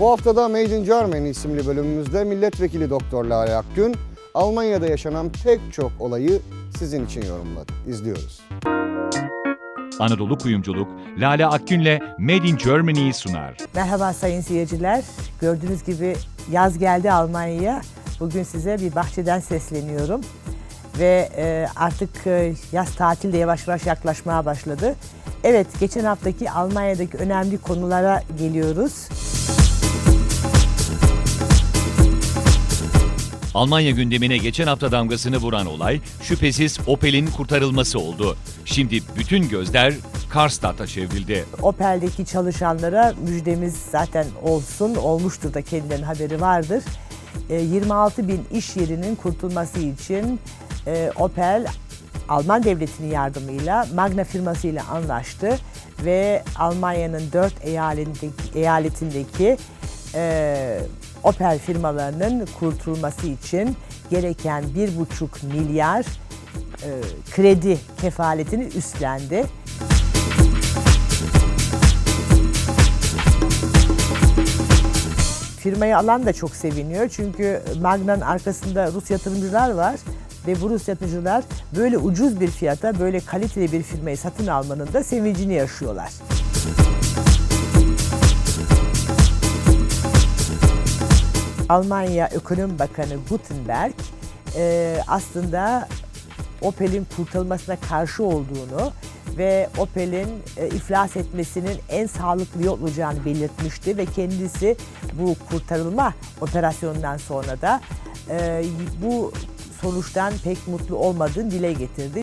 Bu haftada Made in Germany isimli bölümümüzde milletvekili Doktor Lale Akgün, Almanya'da yaşanan pek çok olayı sizin için yorumladı. İzliyoruz. Anadolu Kuyumculuk, Lale Akgün'le Made in Germany'yi sunar. Merhaba sayın seyirciler. Gördüğünüz gibi yaz geldi Almanya'ya. Bugün size bir bahçeden sesleniyorum. Ve e, artık e, yaz tatili de yavaş yavaş yaklaşmaya başladı. Evet, geçen haftaki Almanya'daki önemli konulara geliyoruz. Almanya gündemine geçen hafta damgasını vuran olay şüphesiz Opel'in kurtarılması oldu. Şimdi bütün gözler Karstadt'a çevrildi. Opel'deki çalışanlara müjdemiz zaten olsun, olmuştur da kendilerinin haberi vardır. E, 26 bin iş yerinin kurtulması için e, Opel Alman devletinin yardımıyla Magna firmasıyla anlaştı ve Almanya'nın dört eyaletindeki, eyaletindeki e, Opel firmalarının kurtulması için gereken bir buçuk milyar e, kredi kefaletini üstlendi. Firmayı alan da çok seviniyor çünkü Magna'nın arkasında Rus yatırımcılar var ve bu Rus yatırımcılar böyle ucuz bir fiyata böyle kaliteli bir firmayı satın almanın da sevincini yaşıyorlar. Almanya Ekonomi Bakanı Gutenberg e, aslında Opel'in kurtulmasına karşı olduğunu ve Opel'in e, iflas etmesinin en sağlıklı yol olacağını belirtmişti ve kendisi bu kurtarılma operasyonundan sonra da e, bu sonuçtan pek mutlu olmadığını dile getirdi.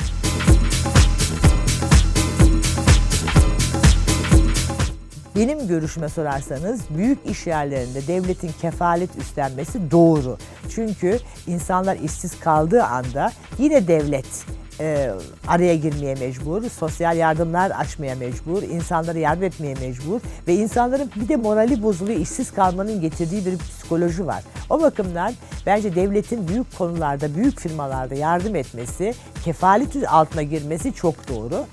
Benim görüşüme sorarsanız büyük iş yerlerinde devletin kefalet üstlenmesi doğru. Çünkü insanlar işsiz kaldığı anda yine devlet e, araya girmeye mecbur, sosyal yardımlar açmaya mecbur, insanlara yardım etmeye mecbur ve insanların bir de morali bozuluyor, işsiz kalmanın getirdiği bir psikoloji var. O bakımdan bence devletin büyük konularda, büyük firmalarda yardım etmesi, kefalet altına girmesi çok doğru.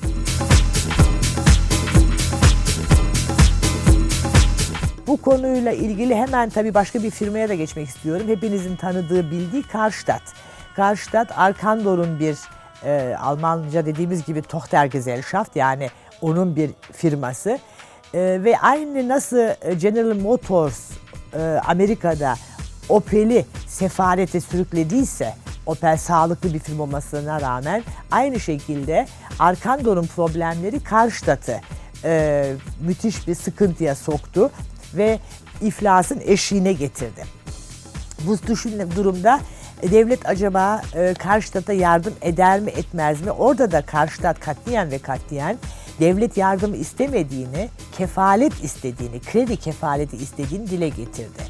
Bu konuyla ilgili hemen tabii başka bir firmaya da geçmek istiyorum. Hepinizin tanıdığı, bildiği Karstadt. Karstadt, Arkandor'un bir e, Almanca dediğimiz gibi Tochtergesellschaft yani onun bir firması. E, ve aynı nasıl General Motors e, Amerika'da Opel'i sefarete sürüklediyse, Opel sağlıklı bir firma olmasına rağmen aynı şekilde Arkandor'un problemleri Karstadt'ı e, müthiş bir sıkıntıya soktu ve iflasın eşiğine getirdi. Bu düşünün durumda e, devlet acaba e, Karşıdat'a yardım eder mi etmez mi? Orada da Karşıdat katliyen ve katliyen devlet yardımı istemediğini, kefalet istediğini, kredi kefaleti istediğini dile getirdi.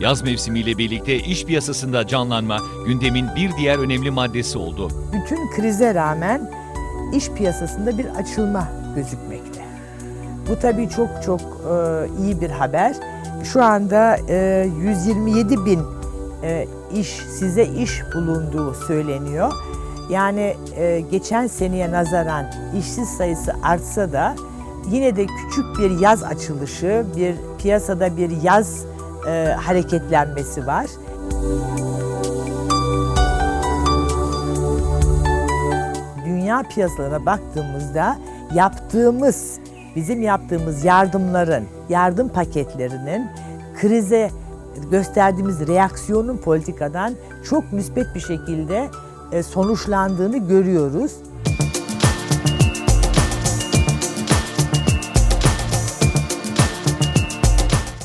Yaz mevsimiyle birlikte iş piyasasında canlanma gündemin bir diğer önemli maddesi oldu. Bütün krize rağmen iş piyasasında bir açılma gözükmekte. Bu tabii çok çok e, iyi bir haber. Şu anda e, 127 bin e, iş size iş bulunduğu söyleniyor. Yani e, geçen seneye nazaran işsiz sayısı artsa da yine de küçük bir yaz açılışı, bir piyasada bir yaz e, hareketlenmesi var. Dünya piyasalarına baktığımızda yaptığımız, bizim yaptığımız yardımların, yardım paketlerinin krize gösterdiğimiz reaksiyonun politikadan çok müspet bir şekilde e, sonuçlandığını görüyoruz.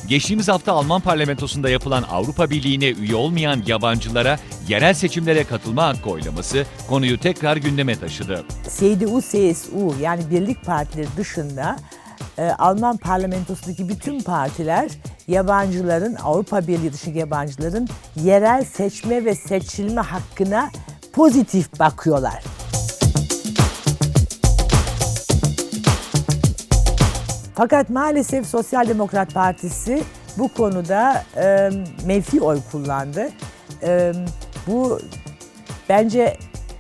Geçtiğimiz hafta Alman parlamentosunda yapılan Avrupa Birliği'ne üye olmayan yabancılara yerel seçimlere katılma hakkı oylaması konuyu tekrar gündeme taşıdı. CDU, CSU yani birlik partileri dışında e, Alman parlamentosundaki bütün partiler yabancıların, Avrupa Birliği dışı yabancıların yerel seçme ve seçilme hakkına pozitif bakıyorlar. Fakat maalesef Sosyal Demokrat Partisi bu konuda e, menfi oy kullandı. E, bu bence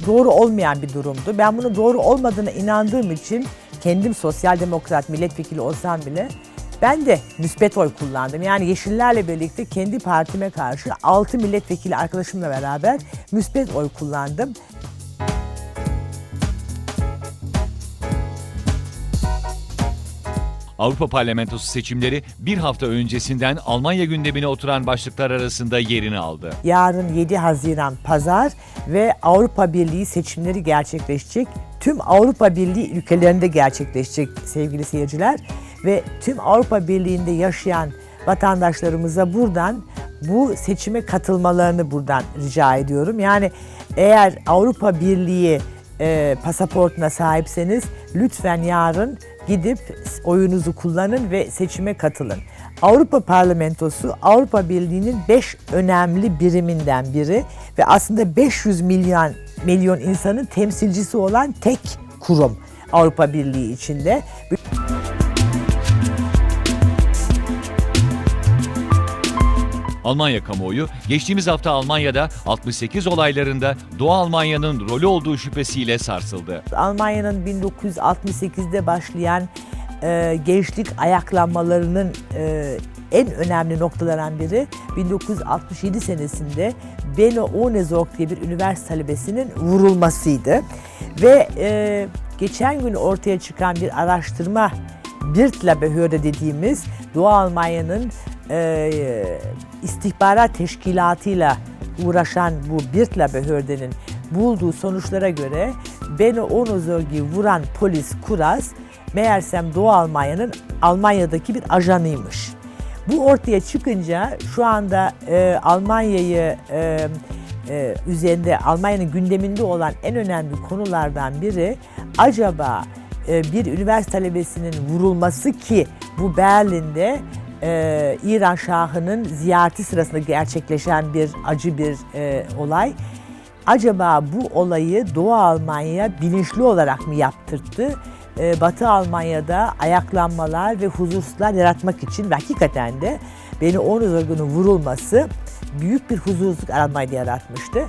doğru olmayan bir durumdu. Ben bunun doğru olmadığına inandığım için kendim sosyal demokrat milletvekili olsam bile ben de müspet oy kullandım. Yani Yeşillerle birlikte kendi partime karşı 6 milletvekili arkadaşımla beraber müspet oy kullandım. Avrupa Parlamentosu seçimleri bir hafta öncesinden Almanya gündemine oturan başlıklar arasında yerini aldı. Yarın 7 Haziran Pazar ve Avrupa Birliği seçimleri gerçekleşecek. Tüm Avrupa Birliği ülkelerinde gerçekleşecek sevgili seyirciler. Ve tüm Avrupa Birliği'nde yaşayan vatandaşlarımıza buradan bu seçime katılmalarını buradan rica ediyorum. Yani eğer Avrupa Birliği e, pasaportuna sahipseniz lütfen yarın gidip oyunuzu kullanın ve seçime katılın. Avrupa Parlamentosu Avrupa Birliği'nin 5 önemli biriminden biri ve aslında 500 milyon milyon insanın temsilcisi olan tek kurum Avrupa Birliği içinde. Almanya kamuoyu geçtiğimiz hafta Almanya'da 68 olaylarında Doğu Almanya'nın rolü olduğu şüphesiyle sarsıldı. Almanya'nın 1968'de başlayan e, gençlik ayaklanmalarının e, en önemli noktalarından biri 1967 senesinde Benno Ohnesorg diye bir üniversite talebesinin vurulmasıydı. Ve e, geçen gün ortaya çıkan bir araştırma Birtla Behörde dediğimiz Doğu Almanya'nın e, istihbarat teşkilatıyla uğraşan bu Birtla Behörde'nin bulduğu sonuçlara göre Benno Ohnesorg'u vuran polis Kuras meğersem Doğu Almanya'nın Almanya'daki bir ajanıymış. Bu ortaya çıkınca şu anda e, Almanya'yı e, e, üzerinde Almanya'nın gündeminde olan en önemli konulardan biri acaba e, bir üniversite talebesinin vurulması ki bu Berlin'de e, İran Şahı'nın ziyareti sırasında gerçekleşen bir acı bir e, olay. Acaba bu olayı Doğu Almanya bilinçli olarak mı yaptırttı? Ee, Batı Almanya'da ayaklanmalar ve huzursuzlar yaratmak için ve hakikaten de beni onun organı vurulması büyük bir huzursuzluk Almanya'da yaratmıştı.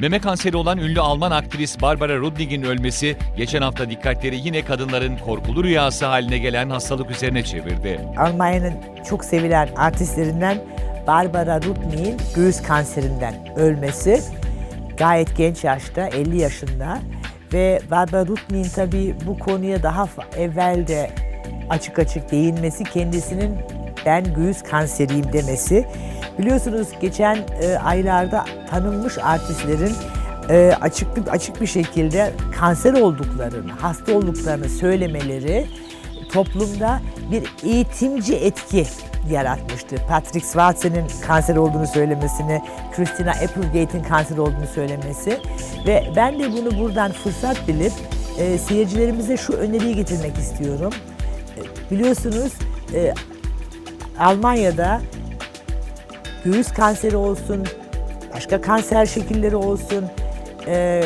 Meme kanseri olan ünlü Alman aktris Barbara Rudnig'in ölmesi geçen hafta dikkatleri yine kadınların korkulu rüyası haline gelen hastalık üzerine çevirdi. Almanya'nın çok sevilen artistlerinden Barbara Rudnick'in göğüs kanserinden ölmesi gayet genç yaşta 50 yaşında ve Barbara Rudnick'in tabii bu konuya daha evvel de açık açık değinmesi kendisinin ben göğüs kanseriyim demesi. Biliyorsunuz geçen e, aylarda tanınmış artistlerin e, açık açık bir şekilde kanser olduklarını, hasta olduklarını söylemeleri toplumda bir eğitimci etki yaratmıştı. Patrick Swayze'nin kanser olduğunu söylemesini, Christina Applegate'in kanser olduğunu söylemesi ve ben de bunu buradan fırsat bilip e, seyircilerimize şu öneriyi getirmek istiyorum. E, biliyorsunuz e, Almanya'da göğüs kanseri olsun, başka kanser şekilleri olsun, e,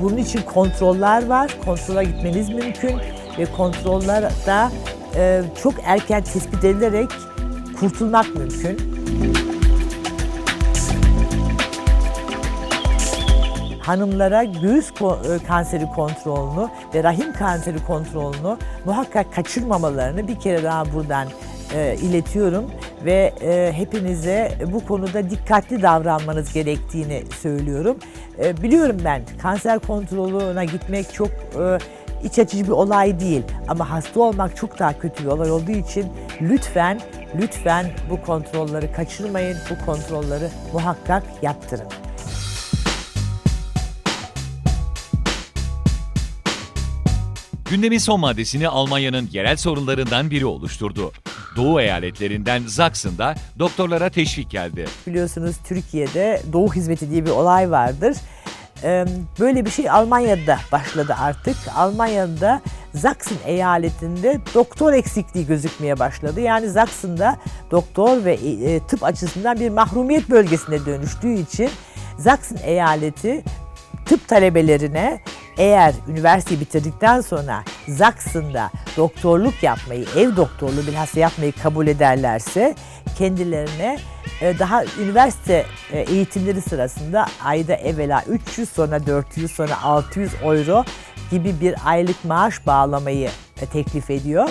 bunun için kontroller var. Kontrola gitmeniz mümkün ve kontrollerde e, çok erken tespit edilerek kurtulmak mümkün. Hanımlara göğüs e, kanseri kontrolünü ve rahim kanseri kontrolünü muhakkak kaçırmamalarını bir kere daha buradan e, iletiyorum ve e, hepinize bu konuda dikkatli davranmanız gerektiğini söylüyorum. E, biliyorum ben kanser kontrolüne gitmek çok e, iç açıcı bir olay değil ama hasta olmak çok daha kötü bir olay olduğu için lütfen lütfen bu kontrolleri kaçırmayın. Bu kontrolleri muhakkak yaptırın. Gündemin son maddesini Almanya'nın yerel sorunlarından biri oluşturdu. Doğu eyaletlerinden Sachsen'da doktorlara teşvik geldi. Biliyorsunuz Türkiye'de doğu hizmeti diye bir olay vardır. Ee, Böyle bir şey Almanya'da başladı artık. Almanya'da Sachsen eyaletinde doktor eksikliği gözükmeye başladı. Yani Sachsen'da doktor ve e, tıp açısından bir mahrumiyet bölgesine dönüştüğü için Sachsen eyaleti tıp talebelerine eğer üniversiteyi bitirdikten sonra Sachsen'da doktorluk yapmayı, ev doktorluğu bilhassa yapmayı kabul ederlerse kendilerine e, daha üniversite e, eğitimleri sırasında ayda evvela 300 sonra 400 sonra 600 euro gibi bir aylık maaş bağlamayı e, teklif ediyor.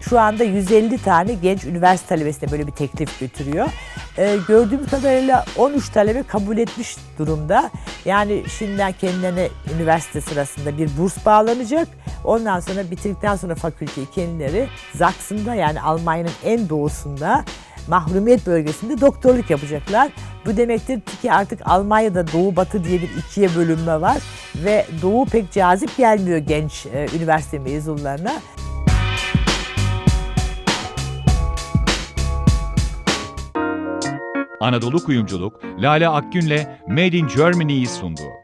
Şu anda 150 tane genç üniversite talebesine böyle bir teklif götürüyor. Ee, gördüğüm kadarıyla 13 talebe kabul etmiş durumda. Yani şimdiden kendilerine üniversite sırasında bir burs bağlanacak. Ondan sonra bitirdikten sonra fakülteyi kendileri Zaksın'da yani Almanya'nın en doğusunda mahrumiyet bölgesinde doktorluk yapacaklar. Bu demektir ki artık Almanya'da doğu batı diye bir ikiye bölünme var ve doğu pek cazip gelmiyor genç e, üniversite mezunlarına. Anadolu Kuyumculuk, Lale Akgün'le Made in Germany'yi sundu.